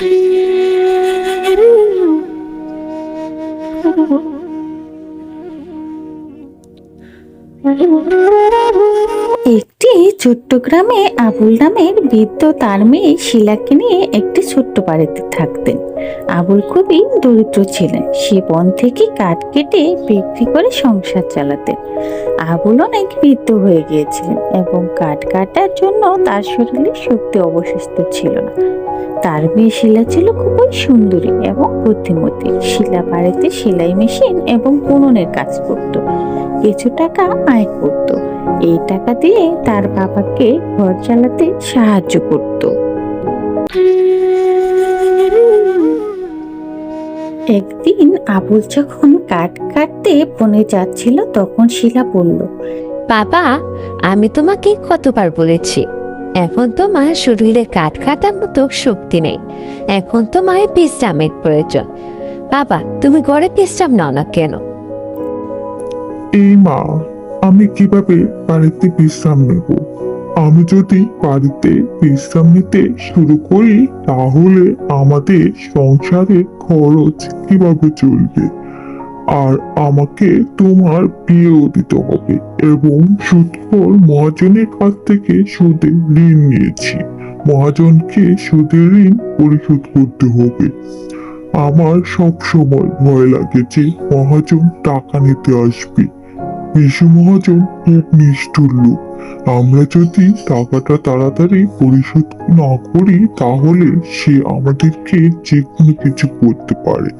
একটি ছোট্ট গ্রামে আবুল নামের বৃদ্ধ তার মেয়ে শিলাকে নিয়ে একটি ছোট্ট বাড়িতে থাকতেন। আবুল খুবই দরিদ্র ছিলেন। সে বন থেকে কাঠ কেটে বিক্রি করে সংসার চালাতেন। আবুল অনেক বৃদ্ধ হয়ে গিয়েছিলেন এবং কাঠ কাটার জন্য তার শরীরে শক্তি অবশিষ্ট ছিল না। তার মেয়ে শিলা ছিল খুবই সুন্দরী এবং বুদ্ধিমতী। শিলা বাড়িতে সেলাই মেশিন এবং বুননের কাজ করত। কিছু টাকা আয় করত। এই টাকা দিয়ে তার বাবাকে ঘর চালাতে সাহায্য করত। একদিন আবুল যখন কাঠ কাটতে বনে যাচ্ছিল তখন শিলা বলল বাবা আমি তোমাকে কতবার বলেছি এখন তোমার শরীরে কাঠ কাটার মতো শক্তি নেই এখন তো মায়ের বিশ্রামের প্রয়োজন। বাবা তুমি ঘরে বিশ্রাম নাও না কেন? এই মা আমি কীভাবে বাড়িতে বিশ্রাম নেব? আমি যদি বাড়িতে বিশ্রাম নিতে শুরু করি, তাহলে আমাদের সংসারে খরচ কীভাবে চলবে? আর আমাকে তোমার বিয়েও দিতে হবে এবং সুদখোর মহাজনের কাছ থেকে সুদে ঋণ নিয়েছি। মহাজনকে সুদের ঋণ পরিশোধ করতে হবে। আমার সব সময় ভয় লাগে যে মহাজন টাকা নিতে আসবে। বিশু মহাজন খুব নিষ্ঠুর লোক। আমরা যদি টাকাটা তাড়াতাড়ি পরিশোধ না করি, তাহলে সে আমাদেরকে যে কোনো কিছু করতে পারে।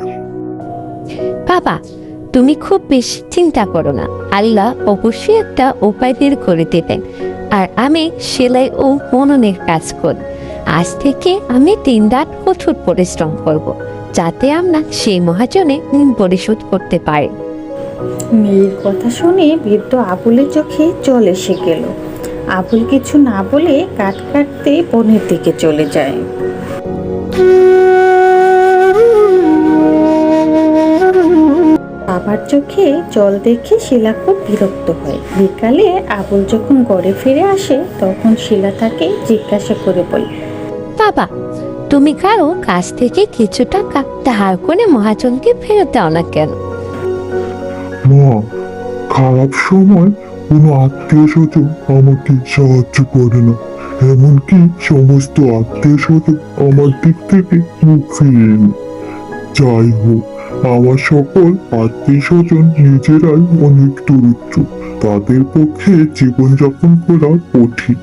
বাবা, তুমি খুব বেশি চিন্তা করো না। আল্লাহ অবশ্যই একটা উপায় বের করে দেবেন। আর আমি সেলাই ও মননের কাজ করি। আজ থেকে আমি তিন রাত কঠোর পরিশ্রম করব, যাতে আমরা সেই মহাজনে পরিশোধ করতে পারি। মেয়ের কথা শুনে বৃদ্ধ আবুলের চোখে জল এসে গেল। আবুল কিছু না বলে কাঠ কাটতে বনের দিকে চলে যায়। বাবার চোখে জল দেখে শিলা খুব বিরক্ত হয়। বিকালে আবুল যখন ঘরে ফিরে আসে, তখন শিলা তাকে জিজ্ঞাসা করে বলে, বাবা, তুমি কারও কাছ থেকে কিছু টাকা ধার করে মহাজনকে ফেরত দাও না কেন? মা, খারাপ সময় কোনো আত্মীয় স্বজন আমাকে সাহায্য করে না। এমনকি সমস্ত আত্মীয় স্বজন আমার দিক থেকে মুখ ফিরিয়ে যাই হোক, আমার সকল আত্মীয় স্বজন নিজেরাই অনেক দরিদ্র। তাদের পক্ষে জীবনযাপন করা কঠিন।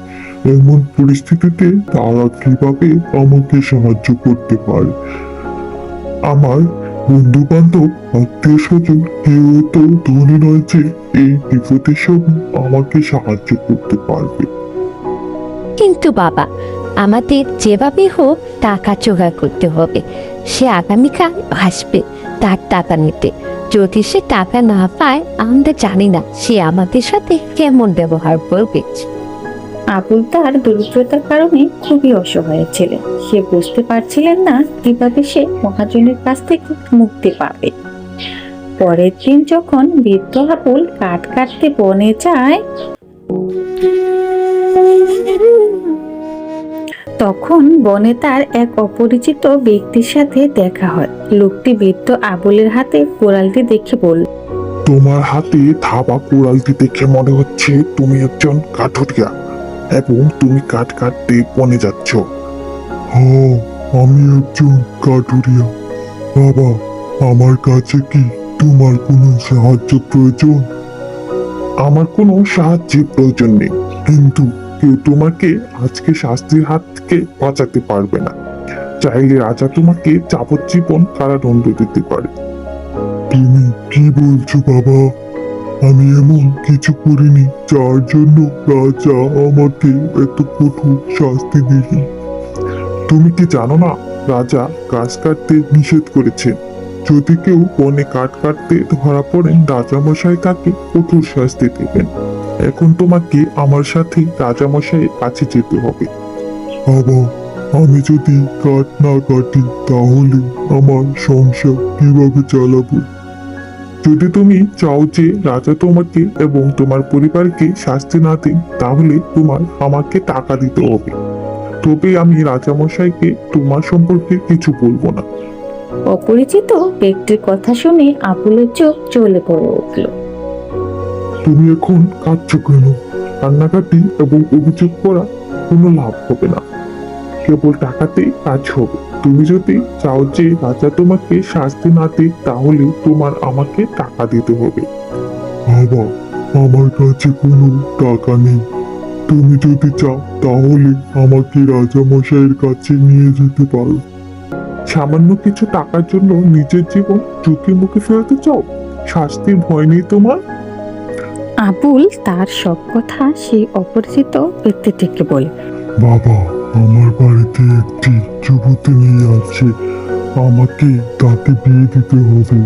এমন পরিস্থিতিতে তারা কীভাবে আমাকে সাহায্য করতে পারে? আমার বন্ধু বান্ধব আত্মীয় স্বজন কেউ তো ধনী নয় যে এই আমাকে সাহায্য করতে পারবে। কিন্তু বাবা, আমাদের যেভাবে হোক টাকা জোগাড় করতে হবে। সে আগামীকাল আসবে তার টাকা নিতে। যদি সে টাকা না পায়, আমরা জানি না সে আমাদের সাথে কেমন ব্যবহার করবে। আবুল তার দরিদ্রতার কারণে খুবই অসহায় ছিলেন সে বুঝতে পারছিলেন না কীভাবে সে মহাজনের কাছ থেকে মুক্তি পাবে। পরের দিন যখন বৃদ্ধ আবুল কাঠ কাটতে বনে যায়, তখন বনে তার এক অপরিচিত ব্যক্তির সাথে দেখা হয়। লোকটি বৃদ্ধ আবুলের হাতে কোরালটি দেখে বলল, তোমার হাতে থাবা কোড়ালটি দেখে মনে হচ্ছে তুমি একজন কাঠুরিয়া। এবং তুমি কাঠ কাটতে বনে যাচ্ছ। হ্যাঁ আমি একজন কাঠুরিয়া। বাবা, আমার কাছে কি তোমার কোনো সাহায্য প্রয়োজন? আমার কোনো সাহায্যের প্রয়োজন নেই। কিন্তু কেউ তোমাকে আজকে শাস্তির হাত থেকে বাঁচাতে পারবে না। চাইলে রাজা তোমাকে যাবজ্জীবন কারাদণ্ড দিতে পারে। তুমি কি বলছো, বাবা? আমি এমন কিছু করিনি যার জন্য রাজা আমাকে এত কঠোর শাস্তি দিলেন। তুমি কি জানো না, রাজা গাছ কাটতে নিষেধ করেছেন যদি কেউ বনে কাঠ কাটতে ধরা পড়েন রাজামশাই তাকে কঠোর শাস্তি দেবেন। এখন তোমাকে আমার সাথে রাজামশাইয়ের কাছে যেতে হবে। বাবা, আমি যদি কাঠ না কাটি, তাহলে আমার সংসার কীভাবে চালাবো? যদি তুমি চাও যে রাজা তোমাকে এবং তোমার পরিবারকে শাস্তি না দেন তাহলে তোমার আমাকে টাকা দিতে হবে। তবে আমি রাজামশাইকে তোমার সম্পর্কে কিছু বলব না। অপরিচিত ব্যক্তির কথা শুনে আবুলের চোখ জ্বলে পড়ে উঠল। তুমি এখন কাঁদছো কেন? কান্নাকাটি এবং অভিযোগ করা কোনো লাভ হবে না। কেবল টাকাতেই কাজ হবে। তুমি যদি চাও যে রাজা তোমাকে শাস্তি না দিক তাহলে তোমার আমাকে টাকা দিতে হবে। বাবা আমার কাছে কোনো টাকা নেই। তুমি যদি চাও তাহলে আমাকে রাজা মশাইয়ের কাছে নিয়ে যেতে পারো। সামান্য কিছু টাকার জন্য নিজের জীবন ঝুঁকির মুখে ফেলতে চাও? শাস্তির ভয় নেই তোমার? আবুল তার সব কথা সেই অপরিচিত ব্যক্তিটিকে বলে বাবা আমার বাড়িতে একটি যুবতী মেয়ে আছে। আমাকে তাকে বিয়ে দিতে হবে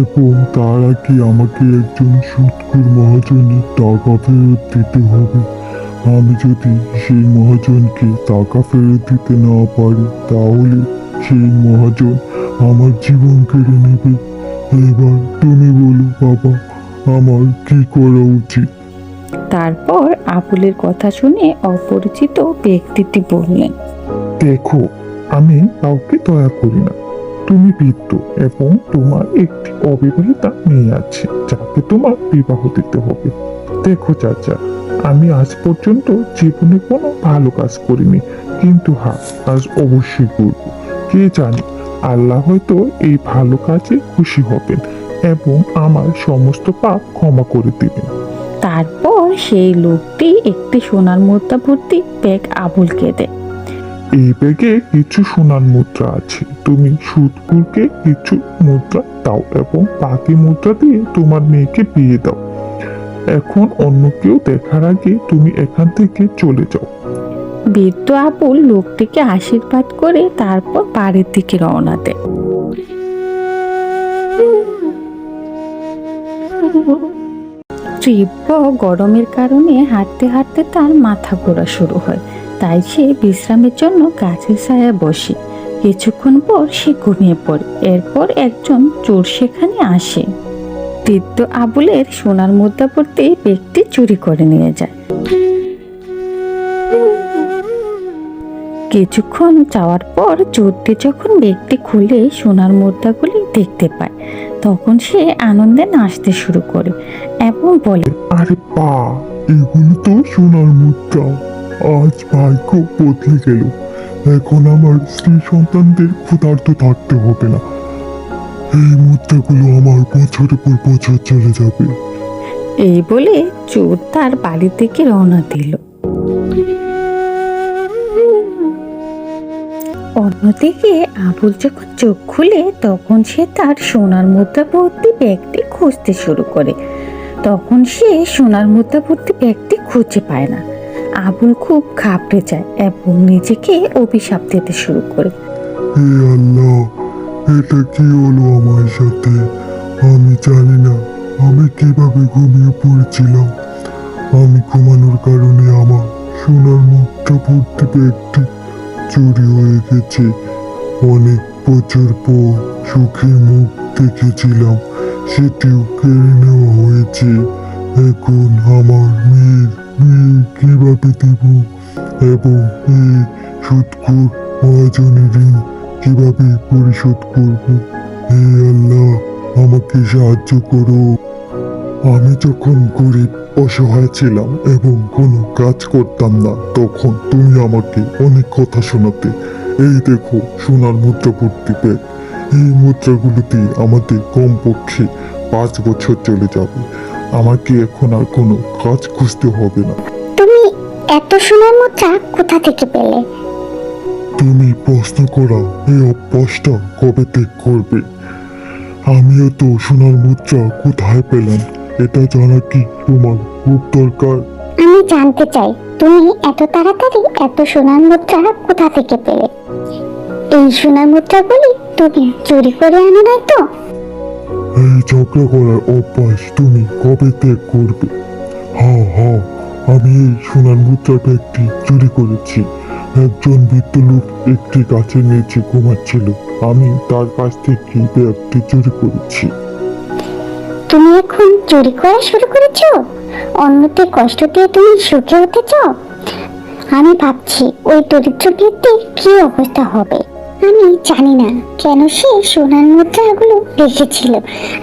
এবং তার আগে আমাকে একজন সুৎকুর মহাজনের টাকা ফেরত দিতে হবে। আমি যদি সেই মহাজনকে টাকা ফেরত দিতে না পারি, তাহলে সেই মহাজন আমার জীবন কেড়ে নেবে। এবার তুমি বলো, বাবা, আমার কি করা উচিত? তারপর আবুলের কথা শুনে অপরিচিত ব্যক্তিটি বললেন দেখো আমি কাউকে দয়া করি না। তুমি বৃদ্ধ এবং তোমার একটি অবিবাহিতা মেয়ে আছে যাকে তোমার বিবাহ দিতে হবে। দেখো চাচা আমি আজ পর্যন্ত জীবনে কোনো ভালো কাজ করিনি কিন্তু হ্যাঁ আজ অবশ্যই করব। কে জানে আল্লাহ হয়তো এই ভালো কাজে খুশি হবেন এবং আমার সমস্ত পাপ ক্ষমা করে দিবেন। তারপর সেই লোকটি একটি সোনার মুদ্রা ভর্তি ব্যাগ আবুলকে দেয় এই ব্যাগে কিছু সোনার মুদ্রা আছে। তুমি সুদকুরকে কিছু মুদ্রা দাও এবং বাকি মুদ্রা দিয়ে তোমার মেয়েকে বিয়ে দাও। এখন অন্য কেউ দেখার আগে তুমি এখান থেকে চলে যাও। বৃদ্ধ আবুল লোকটিকে আশীর্বাদ করে তারপর বাড়ির দিকে রওনা দেয়। তীব্র গরমের কারণে হাঁটতে হাঁটতে তার মাথা ঘোরা শুরু হয়। তাই সে বিশ্রামের জন্য গাছের ছায়া বসে। কিছুক্ষণ পর সে ঘুমিয়ে পড়ে। এরপর একজন চোর সেখানে আসে। বৃদ্ধ আবুলের সোনার মুদ্রা পড়তে ব্যক্তি চুরি করে নিয়ে যায়। কিছুক্ষণ যাওয়ার পর চোরটি যখন ব্যক্তি খুলে সোনার মুদ্রাগুলি দেখতে পায় তখন সে আনন্দে নাচতে শুরু করে এবং বলে আরে পা এগুলো তো সোনার মুদ্রা। আজ ভাগ্য বদলে গেল। এখন আমার স্ত্রী সন্তানদের ক্ষুধার্ত থাকতে হবে না। এই মুদ্রাগুলো আমার বছরের পর বছর চলে যাবে। এই বলে চোর তার বাড়ি থেকে রওনা দিল। অন্যদিকে আবুল যখন চোখ খুলে তখন সে তার সোনার মুদ্রা ভর্তি ব্যাগটি খুঁজতে শুরু করে। তখন সে সোনার মুদ্রা ভর্তি ব্যাগটি খুঁজে পায় না। আবুল খুব ঘাবড়ে যায় এবং নিজেকে অভিশাপ দিতে শুরু করে। এটা কি হলো আমার সাথে? আমি জানি না, আমি কীভাবে ঘুমিয়ে পড়েছিলাম। আমি ঘুমানোর কারণে আমার সোনার মুখটা ভর্তি ব্যাগটি চুরি হয়ে গেছে। অনেক বছর পর সুখের মুখ দেখেছিলাম, সেটিও কেড়ে নেওয়া হয়েছে। এখন আমার মেয়ের বিয়ে কীভাবে দেব এবং এই সুৎকুর মহাজনের ঋণ কীভাবে পরিশোধ করব? হে আল্লাহ, আমাকে সাহায্য করো। আমি যখন গরিব অসহায় ছিলাম এবং কোনো কাজ করতাম না তখন তুমি আমাকে অনেক কথা শোনাতে। এই দেখো সোনার মুদ্রা ভর্তি ব্যাগ। এই মুদ্রাগুলো দিয়ে আমাদের কমপক্ষে পাঁচ বছর চলে যাবে। আমাকে এখন আর কোনো কাজ খুঁজতে হবে না। তুমি এত সোনার মুদ্রা কোথা থেকে পেলে? তুমি প্রশ্ন করা এই অভ্যাসটা কবে ত্যাগ করবে? আমিও তো সোনার মুদ্রা কোথায় পেলাম? এটা জানা কি তোমার খুব দরকার। আমি জানতে চাই তুমি এত তাড়াতাড়ি এত সোনার মুদ্রা কোথা থেকে পেলে? এই সোনার মুদ্রাগুলি তুমি চুরি করে আনো নাই তো? এই ঝগড়া করার অভ্যাস তুমি কবে ত্যাগ করবে? হ্যাঁ হ্যাঁ আমি এই সোনার মুদ্রা ব্যাগটি চুরি করেছি। একজন বৃদ্ধ লোক একটি গাছের নিচে ঘুমাচ্ছিল। আমি তার কাছ থেকে ব্যাগটি চুরি করেছি। তুমি এখন চুরি করা শুরু করেছ? অন্যকে কষ্ট দিয়ে তুমি সুখে হতে চাও আমি ভাবছি ওই দরিদ্র ব্যক্তির কি অবস্থা হবে? আমি জানি না কেন সে সোনার মুদ্রাগুলো রেখেছিল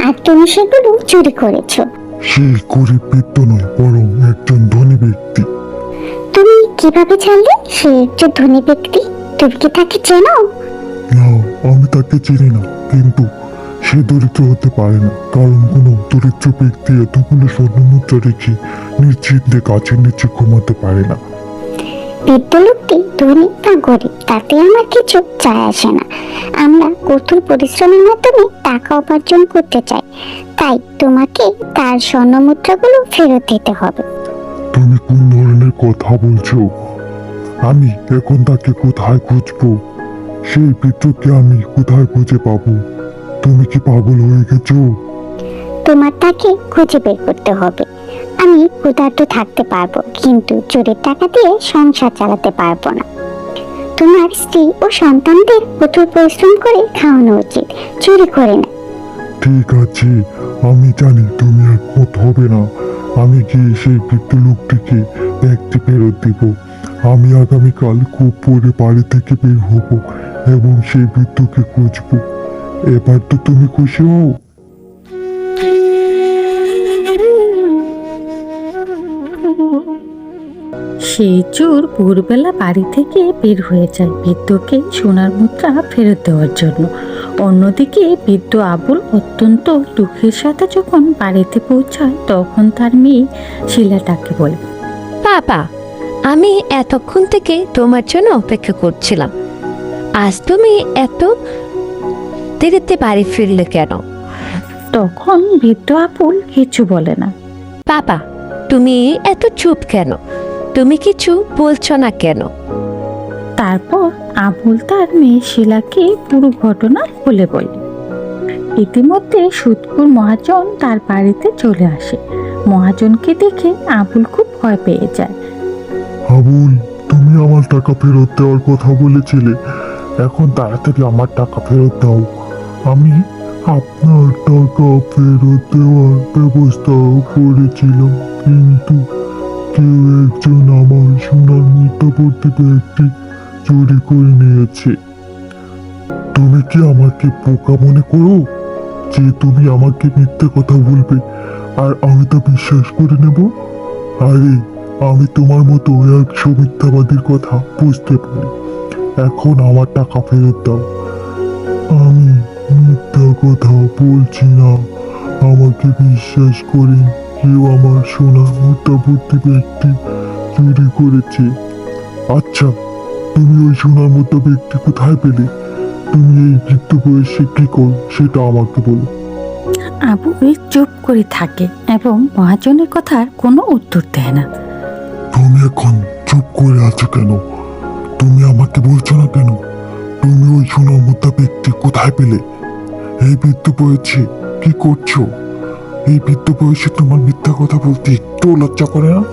আর তুমি সেগুলো চুরি করেছ। সে গরিব নয় বরং একজন ধনী ব্যক্তি। তুমি কীভাবে জানলে সে একজন ধনী ব্যক্তি? তুমি কি তাকে চেনো? না আমি তাকে চিনি না কিন্তু সে দরিদ্র হতে পারে না। কারণ কোনো দরিদ্র ব্যক্তি এতগুলো স্বর্ণমুদ্রা রেখে নিশ্চিন্তে গাছের নিচে ঘুমাতে পারে না। বৃদ্ধ লোকটি ধনী বা গরিব তাতে আমার কিছু যায় আসে না। আমরা কঠোর পরিশ্রমের মাধ্যমে টাকা উপার্জন করতে চাই। তাই তোমাকে তার স্বর্ণ মুদ্রাগুলো ফেরত দিতে হবে। তুমি কোন ধরনের কথা বলছো? আমি এখন তাকে কোথায় খুঁজবো? সেই পিতৃকে আমি কোথায় খুঁজে পাবো? তুমি কি পাগল হয়ে গেছো? তোমার তাকে খুঁজে বের করতে হবে। আমি ক্ষুধার্ত থাকতে পারব কিন্তু চোরের টাকা দিয়ে সংসার চালাতে পারব না। তোমার স্ত্রী ও সন্তানদের কঠোর পরিশ্রম করে খাওয়ানো উচিত চুরি করে না। ঠিক আছে আমি জানি তুমি আর কত হবে না। আমি গিয়ে সেই বৃদ্ধ লোকটিকে ব্যাগটি ফেরত দিব। আমি আগামীকাল খুব পরে বাড়ি থেকে বের হব এবং সেই বৃদ্ধকে খুঁজবো। এবার তো তুমি খুশি হও। সেই চোর ভোরবেলা বাড়ি থেকে বের হয়ে যায় বৃদ্ধকে সোনার মুদ্রা ফেরত দেওয়ার জন্য। অন্যদিকে বৃদ্ধ আবুল অত্যন্ত দুঃখের সাথে যখন বাড়িতে পৌঁছায় তখন তার মেয়ে শিলাটাকে বলে বাবা আমি এতক্ষণ থেকে তোমার জন্য অপেক্ষা করছিলাম। আজ তুমি এত দেরিতে বাড়ি ফিরলে কেন? তখন বৃদ্ধ আবুল কিছু বলে না। বাবা তুমি এত চুপ কেন? তুমি কিছু বলছো না কেন? তারপর আবুল তার মেয়ে শিলাকে পুরো ঘটনা বলে বলে। ইতিমধ্যে সুদপুর মহাজন তার বাড়িতে চলে আসে। মহাজনকে দেখে আবুল খুব ভয় পেয়ে যায়। আবুল তুমি আমার টাকা ফেরত দেওয়ার কথা বলেছিলে। এখন তাড়াতাড়ি আমার টাকা ফেরত দাও। আমি আপনার টাকা ফেরত দেওয়ার ব্যবস্থা করেছিলাম, কিন্তু কেউ একজন আমার সোনার মুদ্রাবর্তী ব্যাগটি চুরি করে নিয়েছে। তুমি কি আমাকে বোকা মনে করো যে তুমি আমাকে মিথ্যে কথা বলবে আর আমি তা বিশ্বাস করে নেব? আরে, আমি তোমার মতো একশো মিথ্যাবাদীর কথা বুঝতে পারি। এখন আমার টাকা ফেরত দাও। আমি মিথ্যা কথা বলছি না। আমাকে বিশ্বাস করেন কেউ আমার সোনা মুদ্রাবর্তী ব্যক্তি চুরি করেছে। আচ্ছা তুমি ওই সোনার মতো ব্যক্তি কোথায় পেলে? তুমি এই বৃদ্ধ বয়সে কি করো সেটা আমাকে বলো। আবুল চুপ করে থাকে এবং মহাজনের কথার কোনো উত্তর দেয় না। তুমি এখন চুপ করে আছো কেন? তুমি আমাকে বলছো না কেন? তুমি ওই সোনার মুদ্রা ব্যক্তি কোথায় পেলে? এই বৃদ্ধ বয়সে কি করছ? এই বৃদ্ধ বয়সে তোমার মিথ্যা কথা বলতে একটু লজ্জা করে না?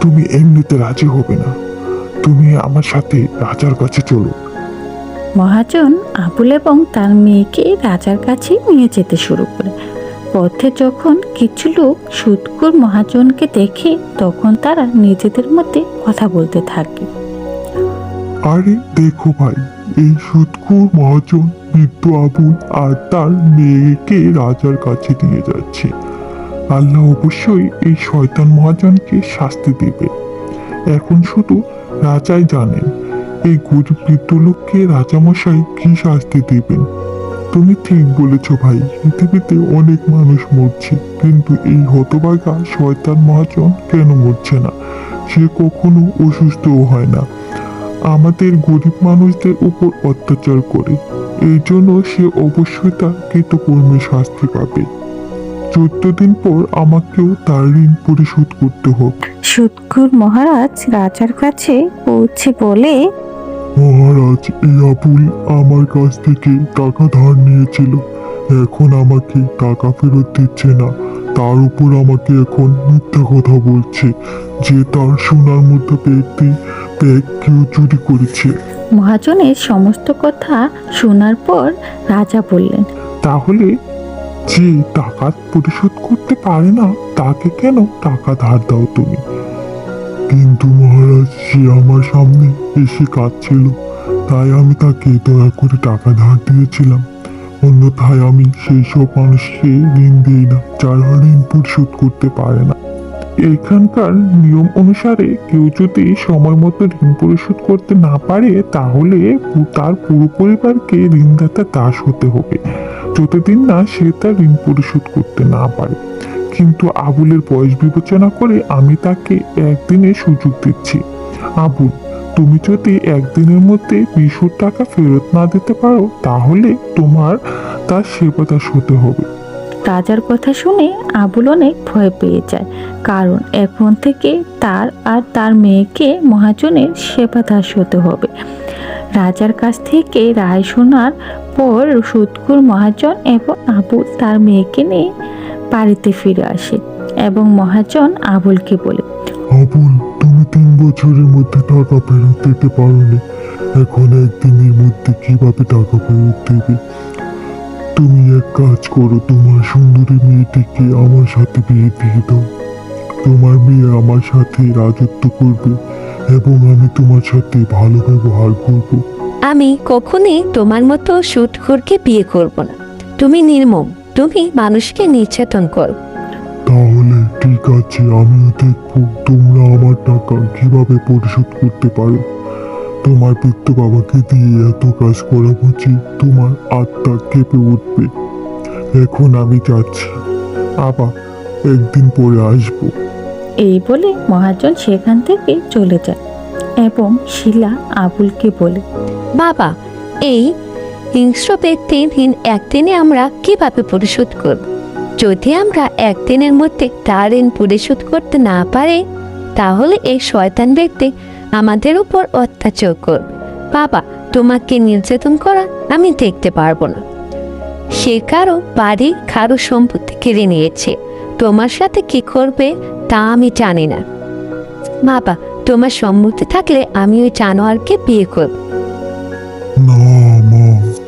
তুমি এমনিতে রাজি হবে না। তুমি আমার সাথে রাজার কাছে চলো। মহাজন আবুল এবং তার মেয়েকে রাজার কাছে নিয়ে যেতে শুরু করে। পথে যখন কিছু লোক সুদকুর মহাজনকে দেখে তখন তারা নিজেদের মধ্যে কথা বলতে থাকে। আরে দেখো ভাই এই সুৎকুর মহাজন বৃদ্ধ আবুল আর তার মেয়েকে রাজার কাছে নিয়ে যাচ্ছে। আল্লাহ অবশ্যই এই শয়তান মহাজনকে শাস্তি দেবে। এখন শুধু রাজাই জানেন, এই গরিব বৃদ্ধ লোককে রাজামশাই কি শাস্তি দেবেন? তুমি ঠিক বলেছ ভাই, পৃথিবীতে অনেক মানুষ মরছে, কিন্তু এই হতভাগা শয়তান মহাজন কেন মরছে না? সে কখনো অসুস্থও হয় না। আমাদের গরিব মানুষদের উপর অত্যাচার করে। এই জন্য সে অবশ্যই তার কৃতকর্মে শাস্তি পাবে। চোদ্দ দিন পর আমাকেও তার ঋণ পরিশোধ করতে হবে। সুদকুর মহারাজ রাজার কাছে পৌঁছে বলে মহারাজ এই আবুল আমার কাছ থেকে টাকা ধার নিয়েছিল। এখন আমাকে টাকা ফেরত দিচ্ছে না। তার উপর আমাকে এখন মিথ্যা কথা বলছে যে তার সোনার মধ্যে ব্যক্তি ব্যাগ কেউ চুরি করেছে। মহাজনের সমস্ত কথা শোনার পর রাজা বললেন তাহলে যে টাকা পরিশোধ করতে পারে না তাকে কেন টাকা ধার দাও তুমি? কিন্তু মহারাজ সে আমার সামনে এসে কাঁদছিল তাই আমি তাকে দয়া করে টাকা ধার দিয়েছিলাম। অন্যথায় আমি সেই সব মানুষকে ঋণ দিই না, যারা ঋণ পরিশোধ করতে পারে না। এখানকার নিয়ম অনুসারে কেউ যদি সময় মতো ঋণ পরিশোধ করতে না পারে, তাহলে তার পুরো পরিবারকে ঋণদাতা দাস হতে হবে। যতদিন না সে তার ঋণ পরিশোধ করতে না পারে। কিন্তু আবুলের বয়স বিবেচনা করে আমি তাকে একদিনের সুযোগ দিচ্ছি। আবুল তুমি যদি একদিনের মধ্যে বিশ টাকা ফেরত না দিতে পারো তাহলে তোমার তার সেবা দাস হতে হবে। রাজার কথা শুনে আবুল অনেক ভয় পেয়ে যায় কারণ এখন থেকে তার আর তার মেয়েকে মহাজনের সেবা দাস হতে হবে। রাজার কাছ থেকে রায় শোনার পর সুৎকুর মহাজন এবং আবুল তার মেয়েকে নিয়ে বাড়িতে ফিরে আসে এবং মহাজন আবুলকে বলে আবুল তিন বছরের মধ্যে টাকা ফেরত দিতে পারোনি। এখন একদিনের মধ্যে কীভাবে টাকা ফেরত দেবে? তুমি এক কাজ করো, তোমার সুন্দরী মেয়েটিকে আমার সাথে বিয়ে দিয়ে দাও। তোমার মেয়ে আমার সাথে রাজত্ব করবে এবং আমি তোমার সাথে ভালো ব্যবহার করব। আমি কখনই তোমার মতো সুটখোরকে বিয়ে করব না। তুমি নির্মম, তুমি মানুষকে নির্যাতন করো। তাহলে ঠিক আছে আমিও দেখব তোমরা আমার টাকা কীভাবে পরিশোধ করতে পারো। তোমার বৃদ্ধ বাবাকে দিয়ে এত কাজ করা বুঝি তোমার আত্মা কেঁপে উঠবে। এখন আমি যাচ্ছি। আবার একদিন পরে আসব। এই বলে মহাজন সেখান থেকে চলে যায় এবং শিলা আবুলকে বলে বাবা এই হিংস্র ব্যক্তির ঋণ একদিনে আমরা কীভাবে পরিশোধ করব? যদি আমরা একদিনের মধ্যে তার ঋণ পরিশোধ করতে না পারে, তাহলে এই শয়তান ব্যক্তি আমাদের উপর অত্যাচার করবে। বাবা, তোমাকে নির্যাতন করা আমি দেখতে পারব না। সে কারও বাড়ি, কারও সম্পত্তি কেড়ে নিয়েছে। তোমার সাথে কি করবে তা আমি জানি না। বাবা, তোমার সম্মতি থাকলে আমি ওই জানোয়ারকে বিয়ে করব।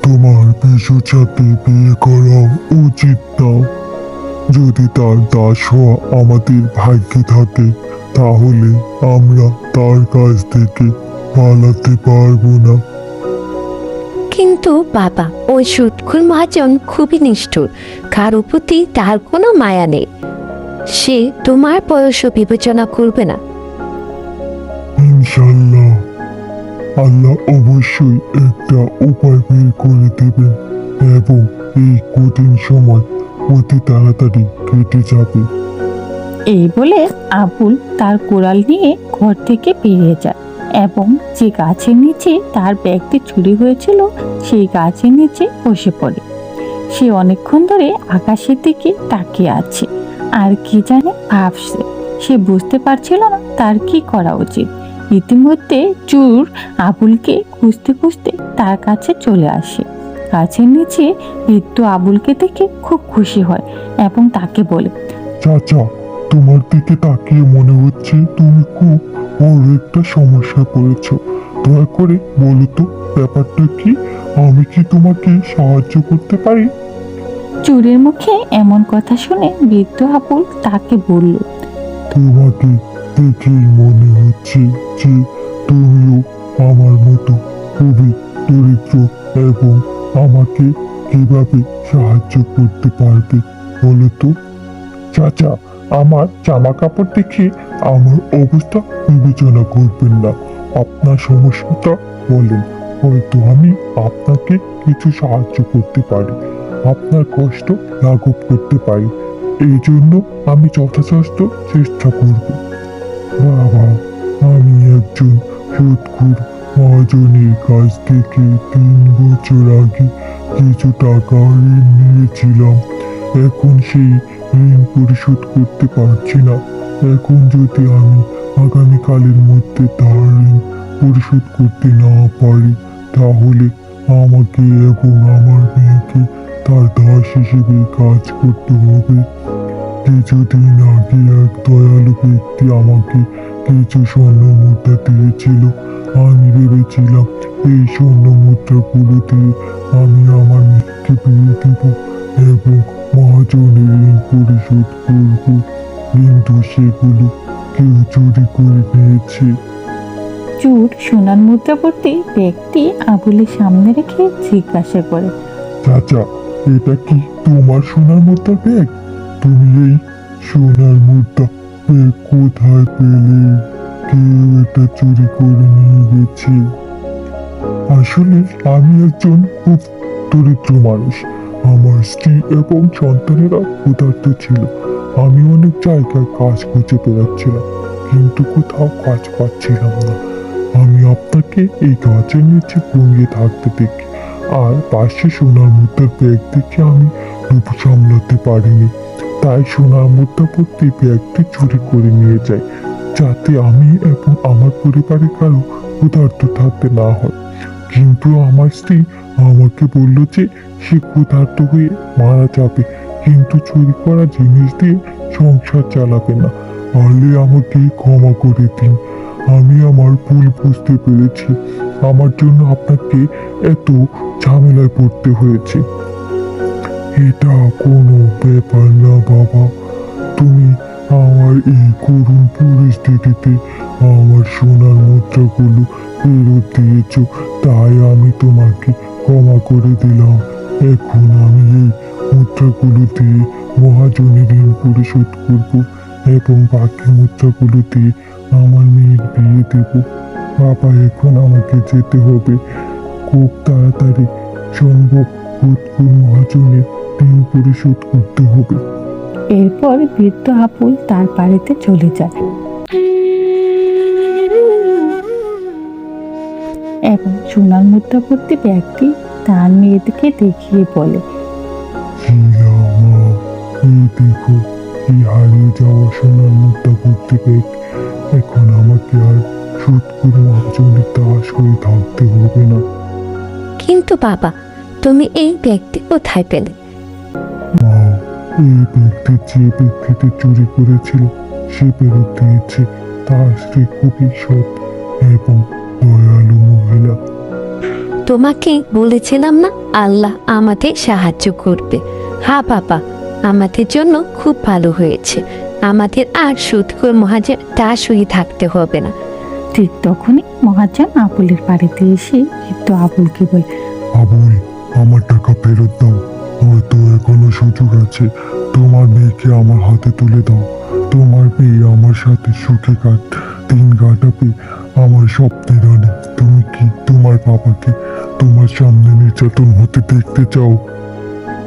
তোমার বিশুর সাথে বিয়ে করা উচিত না। যদি তার দাস হওয়া আমাদের ভাগ্যে থাকে তাহলে আমরা তার কাছ থেকে পালাতে পারব না। কিন্তু বাবা ওই সুৎখুর মহাজন খুবই নিষ্ঠুর। কারও প্রতি তার কোনো মায়া নেই। সে তোমার বয়সও বিবেচনা করবে না। ইনশাল্লাহ আল্লাহ অবশ্যই একটা উপায় বের করে দেবেন এবং এই কঠিন সময় অতি তাড়াতাড়ি কেটে যাবে। এই বলে আবুল তার কোড়াল নিয়ে ঘর থেকে বেরিয়ে যায় এবং যে গাছের নিচে তার ব্যাগটি চুরি হয়েছিল, সেই গাছের নিচে বসে পড়ে। সে অনেকক্ষণ ধরে আকাশের দিকে তাকিয়ে আছে। আর কি জানে ভাবছে, সে বুঝতে পারছিল না তার কি করা উচিত। ইতিমধ্যে চুর আবুলকে খুঁজতে খুঁজতে তার কাছে চলে আসে। গাছের নিচে বৃদ্ধ আবুলকে দেখে খুব খুশি হয় এবং তাকে বলে চাচা তোমার দিকে তাকিয়ে মনে হচ্ছে তুমি খুব বড় একটা সমস্যায় পড়েছ। দয়া করে বলো তো ব্যাপারটা কি? আমি কি তোমাকে সাহায্য করতে পারি? চুরের মুখে এমন কথা শুনে বৃদ্ধ আবুল তাকে বলল তোমাকে দেখেই মনে হচ্ছে যে তুমিও আমার মতো খুবই দরিদ্র এবং আমাকে কীভাবে সাহায্য করতে পারবে বলো তো? চাচা, আমার জামা কাপড় দেখে আমার অবস্থা বিবেচনা করবেন না। আপনার সমস্যাটা বলেন, হয়তো আমি আপনাকে কিছু সাহায্য করতে পারি। আপনার কষ্ট লাঘব করতে পারি। এই জন্য আমি যথাযথ চেষ্টা করব। বাবা, আমি একজন সুদখুর মহাজনের কাছ থেকে তিন বছর আগে কিছু টাকা ঋণ নিয়েছিলাম। এখন সেই ঋণ পরিশোধ করতে পারছি না। এখন যদি আমি আগামীকালের মধ্যে তার ঋণ পরিশোধ করতে না পারি, তাহলে আমাকে এবং আমার মেয়েকে তার দাস হিসেবে কাজ করতে হবে। কিছুদিন আগে এক দয়ালু ব্যক্তি আমাকে কিছু স্বর্ণ মুদ্রা দিয়েছিল আমি ভেবেছিলাম এই স্বর্ণ মুদ্রাগুলো দিয়ে আমি আমার মেয়েকে বিয়ে দেব এবং মহাজনের ঋণ পরিশোধ করব। কিন্তু সেগুলো কেউ চুরি করে নিয়েছে। চুর সোনার ব্যক্তি আবুলের সামনে রেখে জিজ্ঞাসা করে চাচা এটা কি তোমার সোনার মুদ্রা ব্যাগ? তুমি এই সোনার মুদ্রা ব্যাগ কোথায় পেলে? কেউ এটা চুরি করে নিয়ে গেছে। আসলে আমি একজন খুব দরিদ্র মানুষ। আমার স্ত্রী এবং সন্তানেরা ক্ষুধার্ত ছিল। আমি অনেক জায়গায় কাজ খুঁজে বেড়াচ্ছিলাম, কিন্তু কোথাও কাজ পাচ্ছিলাম না। আমি আপনাকে এই গাছের নিচে ঘুমিয়ে থাকতে দেখি। আর পাশে সোনার মুদ্রার ব্যাগ দেখে আমি লোভ সামলাতে পারিনি। তাই সোনার মুদ্রা ভর্তি ব্যাগটি চুরি করে নিয়ে যাই যাতে আমি এবং আমার পরিবারের কারও ক্ষুধার্ত থাকতে না হয়। কিন্তু আমার স্ত্রী আমাকে বলল যে সে ক্ষুধার্ত হয়ে মারা যাবে, কিন্তু চুরি করা জিনিস দিয়ে সংসার চালাবে না। পারলে আমাকে ক্ষমা করে দিন। আমি আমার ভুল বুঝতে পেরেছি। আমার জন্য আপনাকে এত ঝামেলায় পড়তে হয়েছে। এটা কোনো ব্যাপার না, বাবা। তুমি আমার এই করুণ পরিস্থিতিতে আমার সোনার মুদ্রাগুলো ফেরত দিয়েছ, তাই আমি তোমাকে ক্ষমা করে দিলাম। এখন আমি এই মুদ্রাগুলো দিয়ে মহাজনের ঋণ পরিশোধ করব এবং বাকি মুদ্রাগুলো দিয়ে আমার মেয়ের বিয়ে দেব। বাবা, এখন আমাকে যেতে হবে। খুব তাড়াতাড়ি সম্ভব ভূতপুর মহাজনের ঋণ পরিশোধ করতে হবে। এরপর বৃদ্ধ আবুল তার বাড়িতে চলে যায়। এবং সোনার মুদ্রা পড়তে ব্যক্তি তার মেয়েদেরকে দেখিয়ে বলে দেখো এই হারিয়ে যাওয়া সোনার পেক এখন আমাকে আর মহাজনের দাস হয়ে থাকতে হবে না। কিন্তু বাবা তুমি এই ব্যক্তি কোথায় পেলে? এই ব্যক্তি যে ব্যক্তিতে চুরি করেছিল সে ফেরত দিয়েছে তার স্ত্রী খুবই সৎ এবং দয়ালু মহিলা তোমাকে বলেছিলাম না আল্লাহ আমাদের সাহায্য করবে। হা বাবা আমাদের জন্য খুব ভালো হয়েছে। আমাদের আর সুদকর মহাজন দাস হয়ে থাকতে হবে না। ঠিক তখনই মহাজন আবুলের বাড়িতে এসে বৃদ্ধ আবুলকে বলে আবুল আমার টাকা ফেরত দাও। এখনও সুযোগ আছে? তোমার মেয়েকে আমার হাতে তুলে দাও। তোমার মেয়ে আমার সাথে সুখে কাট দিন কাটাবে। আমার স্বপ্নের রানী তুমি কি তোমার বাবাকে তোমার সামনে নির্যাতন হতে দেখতে চাও?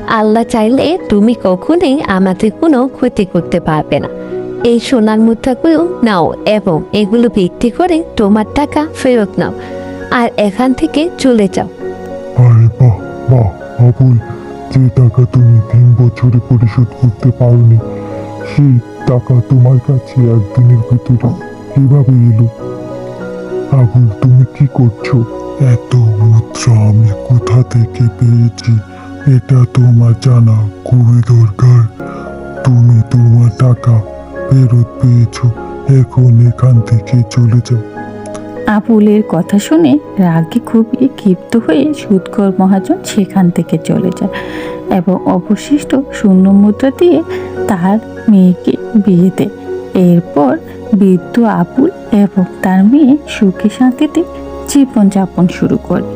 আল্লাহ চাইলে তুমি কখনোই আমাদের কোনো ক্ষতি করতে পারবে না। এই সোনার মুদ্রাগুলো নাও এবং এগুলো বিক্রি করে তোমার টাকা ফেরত নাও। আর এখান থেকে চলে যাও। আরে বাহ বাহ আবুল যে টাকা তুমি তিন বছরে পরিশোধ করতে পারোনি, সেই টাকা তোমার কাছে একদিনের ভিতরে কীভাবে এলো। আবুল, তুমি কি করছ? এত মুদ্রা আমি কোথা থেকে পেয়েছি, এটা তোমার জানা খুবই দরকার। তুমি তোমার টাকা ফেরত পেয়েছ, এখন এখান থেকে চলে যাও। আবুলের কথা শুনে রাগে খুবই ক্ষিপ্ত হয়ে সুৎকর মহাজন সেখান থেকে চলে যায় এবং অবশিষ্ট শূন্য মুদ্রা দিয়ে তার মেয়েকে বিয়ে দেয়। এরপর বৃদ্ধ আবুল এবং তার মেয়ে সুখে শান্তিতে জীবনযাপন শুরু করে।